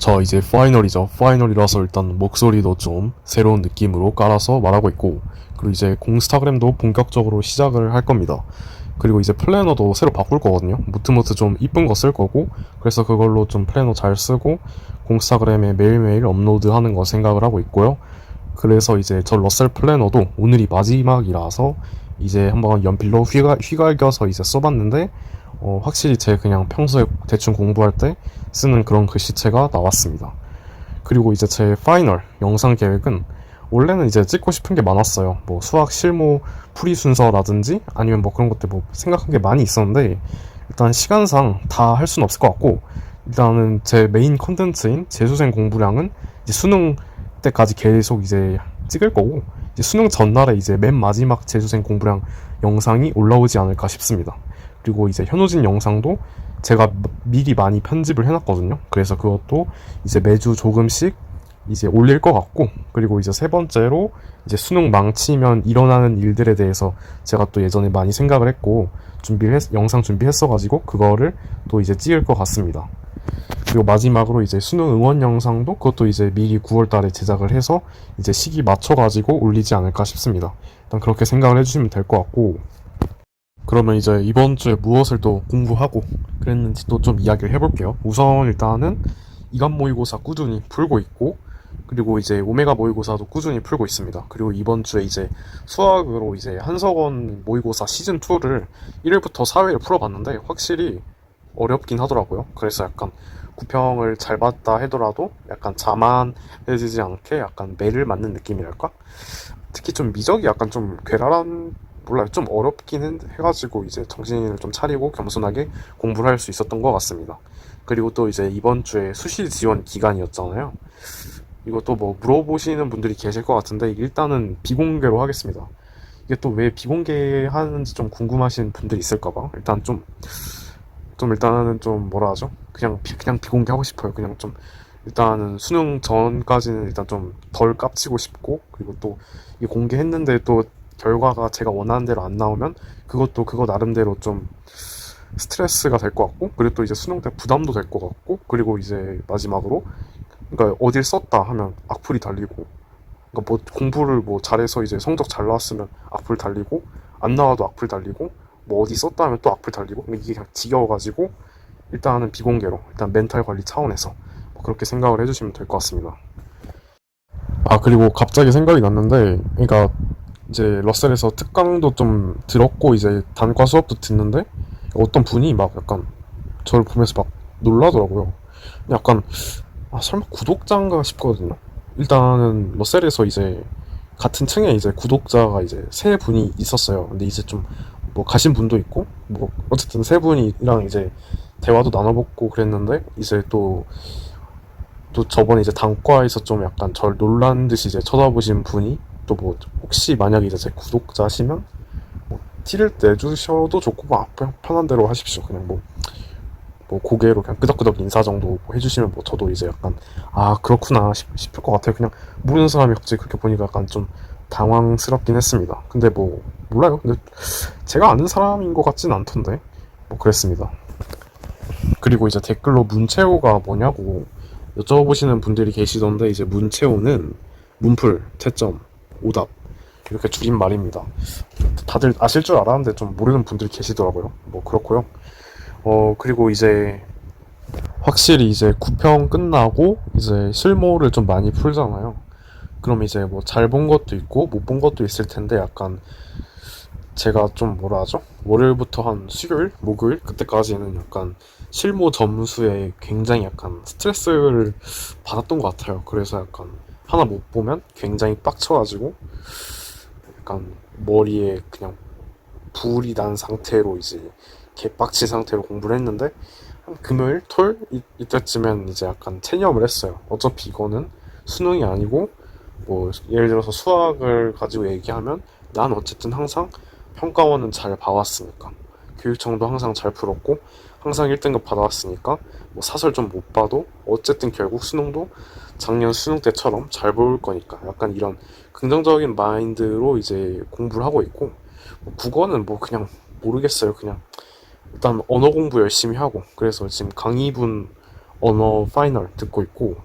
저 이제 파이널이죠. 파이널이라서 일단 목소리도 좀 새로운 느낌으로 깔아서 말하고 있고, 그리고 이제 공스타그램도 본격적으로 시작을 할 겁니다. 그리고 이제 플래너도 새로 바꿀 거거든요. 무트무트 좀 이쁜 거 쓸 거고, 그래서 그걸로 좀 플래너 잘 쓰고, 공스타그램에 매일매일 업로드하는 거 생각을 하고 있고요. 그래서 이제 저 러셀 플래너도 오늘이 마지막이라서 이제 한번 연필로 휘갈, 휘갈겨서 이제 써봤는데, 어, 확실히 제 그냥 평소에 대충 공부할 때 쓰는 그런 글씨체가 나왔습니다. 그리고 이제 제 파이널 영상 계획은 원래는 이제 찍고 싶은 게 많았어요. 뭐 수학 실무 풀이 순서라든지 아니면 뭐 그런 것들 뭐 생각한 게 많이 있었는데 일단 시간상 다 할 수는 없을 것 같고 일단은 제 메인 컨텐츠인 재수생 공부량은 이제 수능 때까지 계속 이제 찍을 거고 이제 수능 전날에 이제 맨 마지막 재수생 공부량 영상이 올라오지 않을까 싶습니다. 그리고 이제 현우진 영상도 제가 미리 많이 편집을 해놨거든요. 그래서 그것도 이제 매주 조금씩 이제 올릴 것 같고, 그리고 이제 세 번째로 이제 수능 망치면 일어나는 일들에 대해서 제가 또 예전에 많이 생각을 했고, 준비를 했, 영상 준비했어가지고, 그거를 또 이제 찍을 것 같습니다. 그리고 마지막으로 이제 수능 응원 영상도 그것도 이제 미리 9월 달에 제작을 해서 이제 시기 맞춰가지고 올리지 않을까 싶습니다. 일단 그렇게 생각을 해주시면 될 것 같고, 그러면 이제 이번 주에 무엇을 또 공부하고 그랬는지 또 좀 이야기를 해볼게요. 우선 일단은 이간 모의고사 꾸준히 풀고 있고 그리고 이제 오메가 모의고사도 꾸준히 풀고 있습니다. 그리고 이번 주에 이제 수학으로 이제 한석원 모의고사 시즌 2를 1일부터 4회를 풀어봤는데 확실히 어렵긴 하더라고요. 그래서 약간 구평을 잘 봤다 하더라도 약간 자만해지지 않게 약간 매를 맞는 느낌이랄까? 특히 좀 미적이 약간 좀 괴랄한 몰라요. 좀 어렵긴 해- 해가지고 이제 정신을 좀 차리고 겸손하게 공부를 할 수 있었던 것 같습니다. 그리고 또 이제 이번 주에 수시 지원 기간이었잖아요. 이것도 뭐 물어보시는 분들이 계실 것 같은데 일단은 비공개로 하겠습니다. 이게 또 왜 비공개하는지 좀 궁금하신 분들이 있을까봐 일단 좀 좀 일단은 좀 뭐라 하죠? 그냥 비, 그냥 비공개 하고 싶어요. 그냥 좀 일단은 수능 전까지는 일단 좀 덜 깝치고 싶고 그리고 또 이 공개했는데 또 결과가 제가 원하는 대로 안 나오면 그것도 그거 나름대로 좀 스트레스가 될 것 같고 그리고 또 이제 수능 때 부담도 될 것 같고 그리고 이제 마지막으로 그러니까 어딜 썼다 하면 악플이 달리고 그러니까 뭐 공부를 뭐 잘해서 이제 성적 잘 나왔으면 악플 달리고 안 나와도 악플 달리고 뭐 어디 썼다 하면 또 악플 달리고 그러니까 이게 그냥 지겨워가지고 일단은 비공개로 일단 멘탈 관리 차원에서 뭐 그렇게 생각을 해주시면 될 것 같습니다. 아 그리고 갑자기 생각이 났는데 그러니까 이제 러셀에서 특강도 좀 들었고 이제 단과 수업도 듣는데 어떤 분이 막 약간 저를 보면서 막 놀라더라고요. 약간 아 설마 구독자인가 싶거든요. 일단은 러셀에서 이제 같은 층에 이제 구독자가 이제 세 분이 있었어요. 근데 이제 좀 뭐 가신 분도 있고 뭐 어쨌든 세 분이랑 이제 대화도 나눠보고 그랬는데 이제 또또 저번에 이제 단과에서 좀 약간 절 놀란 듯이 이제 쳐다보신 분이 또 뭐 혹시 만약에 이제 제 구독자시면 뭐 티를 내주셔도 좋고 뭐 그냥 편한 대로 하십시오. 그냥 뭐 뭐 고개로 그냥 끄덕끄덕 인사 정도 뭐 해주시면 뭐 저도 이제 약간 아 그렇구나 싶, 싶을 것 같아요. 그냥 모르는 사람이 갑자기 그렇게 보니까 약간 좀 당황스럽긴 했습니다. 근데 뭐 몰라요. 근데 제가 아는 사람인 것 같진 않던데 뭐 그랬습니다. 그리고 이제 댓글로 문채호가 뭐냐고 여쭤보시는 분들이 계시던데 이제 문채호는 문풀, 채점, 오답 이렇게 줄인 말입니다. 다들 아실 줄 알았는데 좀 모르는 분들이 계시더라고요. 뭐 그렇고요. 어 그리고 이제 확실히 이제 구평 끝나고 이제 실무를 좀 많이 풀잖아요. 그럼 이제 뭐 잘 본 것도 있고 못 본 것도 있을 텐데 약간 제가 좀 뭐라 하죠? 월요일부터 한 수요일, 목요일 그때까지는 약간 실무 점수에 굉장히 약간 스트레스를 받았던 것 같아요. 그래서 약간 하나 못 보면 굉장히 빡쳐가지고 약간 머리에 그냥 불이 난 상태로 이제 개빡친 상태로 공부를 했는데 한 금요일, 토요일 이, 이때쯤엔 이제 약간 체념을 했어요. 어차피 이거는 수능이 아니고 뭐 예를 들어서 수학을 가지고 얘기하면 난 어쨌든 항상 평가원은 잘 봐왔으니까 교육청도 항상 잘 풀었고 항상 1등급 받아왔으니까 뭐 사설 좀 못 봐도 어쨌든 결국 수능도 작년 수능 때처럼 잘 볼 거니까 약간 이런 긍정적인 마인드로 이제 공부를 하고 있고 뭐 국어는 뭐 그냥 모르겠어요. 그냥 일단 언어 공부 열심히 하고 그래서 지금 강의분 언어 파이널 듣고 있고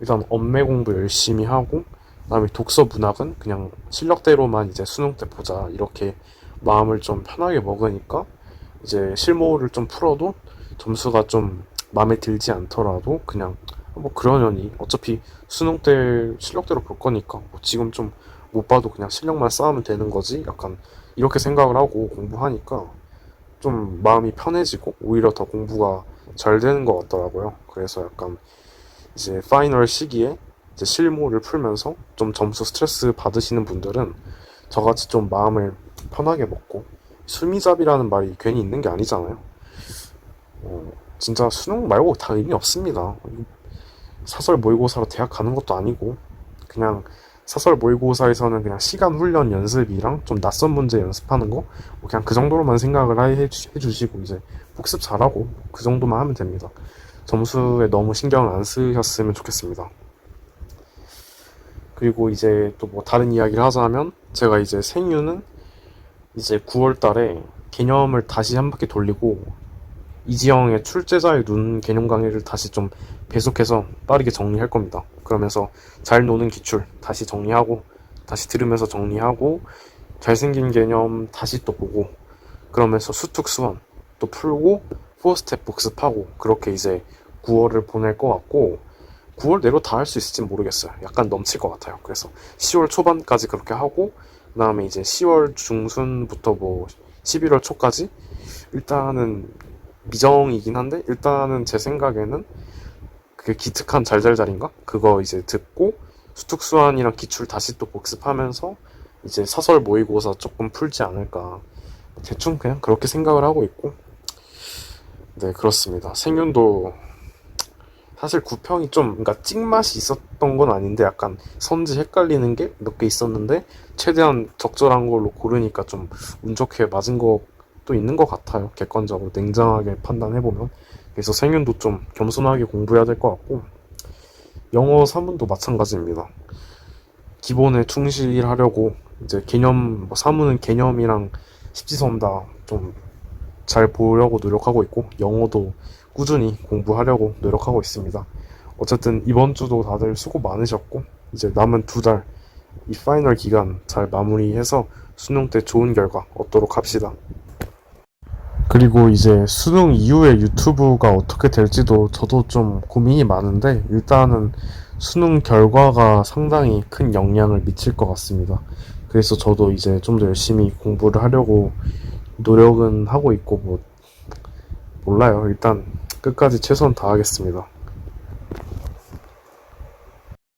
일단 엄매 공부 열심히 하고 그다음에 독서 문학은 그냥 실력대로만 이제 수능 때 보자 이렇게 마음을 좀 편하게 먹으니까 이제 실무를 좀 풀어도 점수가 좀 마음에 들지 않더라도 그냥 뭐 그러려니 어차피 수능 때 실력대로 볼 거니까 뭐 지금 좀 못 봐도 그냥 실력만 쌓으면 되는 거지 약간 이렇게 생각을 하고 공부하니까 좀 마음이 편해지고 오히려 더 공부가 잘 되는 것 같더라고요. 그래서 약간 이제 파이널 시기에 이제 실무를 풀면서 좀 점수 스트레스 받으시는 분들은 저같이 좀 마음을 편하게 먹고 수미잡이라는 말이 괜히 있는 게 아니잖아요. 어, 진짜 수능 말고 다 의미 없습니다. 사설 모의고사로 대학 가는 것도 아니고 그냥 사설 모의고사에서는 그냥 시간 훈련 연습이랑 좀 낯선 문제 연습하는 거뭐 그냥 그 정도로만 생각을 해- 해주- 해주 시고 이제 복습 잘하고 그 정도만 하면 됩니다. 점수에 너무 신경을 안 쓰셨으면 좋겠습니다. 그리고 이제 또 뭐 다른 이야기를 하자면 제가 이제 생유는 이제 9월 달에 개념을 다시 한 바퀴 돌리고 이지영의 출제자의 눈 개념 강의를 다시 좀 배속해서 빠르게 정리할 겁니다. 그러면서 잘 노는 기출 다시 정리하고 다시 들으면서 정리하고 잘생긴 개념 다시 또 보고 그러면서 수특 수원 또 풀고 포스텝 복습하고 그렇게 이제 9월을 보낼 것 같고 9월 내로 다 할 수 있을지 모르겠어요. 약간 넘칠 것 같아요. 그래서 10월 초반까지 그렇게 하고 그 다음에 이제 10월 중순부터 뭐 11월 초까지 일단은 미정이긴 한데 일단은 제 생각에는 그 기특한 잘잘잘인가? 그거 이제 듣고 수특수환이랑 기출 다시 또 복습하면서 이제 사설 모의고사 조금 풀지 않을까. 대충 그냥 그렇게 생각을 하고 있고. 네 그렇습니다. 생윤도 사실 구평이 좀 그러니까 찍맛이 있었던 건 아닌데 약간 선지 헷갈리는 게 몇 개 있었는데 최대한 적절한 걸로 고르니까 좀 운 좋게 맞은 것도 있는 것 같아요. 객관적으로 냉정하게 판단해 보면. 그래서 생윤도 좀 겸손하게 공부해야 될 것 같고. 영어 사문도 마찬가지입니다. 기본에 충실하려고 이제 개념 뭐 사문은 개념이랑 십지선 다 좀 잘 보려고 노력하고 있고 영어도 꾸준히 공부하려고 노력하고 있습니다. 어쨌든 이번 주도 다들 수고 많으셨고 이제 남은 두 달 이 파이널 기간 잘 마무리해서 수능 때 좋은 결과 얻도록 합시다. 그리고 이제 수능 이후에 유튜브가 어떻게 될지도 저도 좀 고민이 많은데 일단은 수능 결과가 상당히 큰 영향을 미칠 것 같습니다. 그래서 저도 이제 좀 더 열심히 공부를 하려고 노력은 하고 있고 뭐 몰라요. 일단 끝까지 최선 다하겠습니다.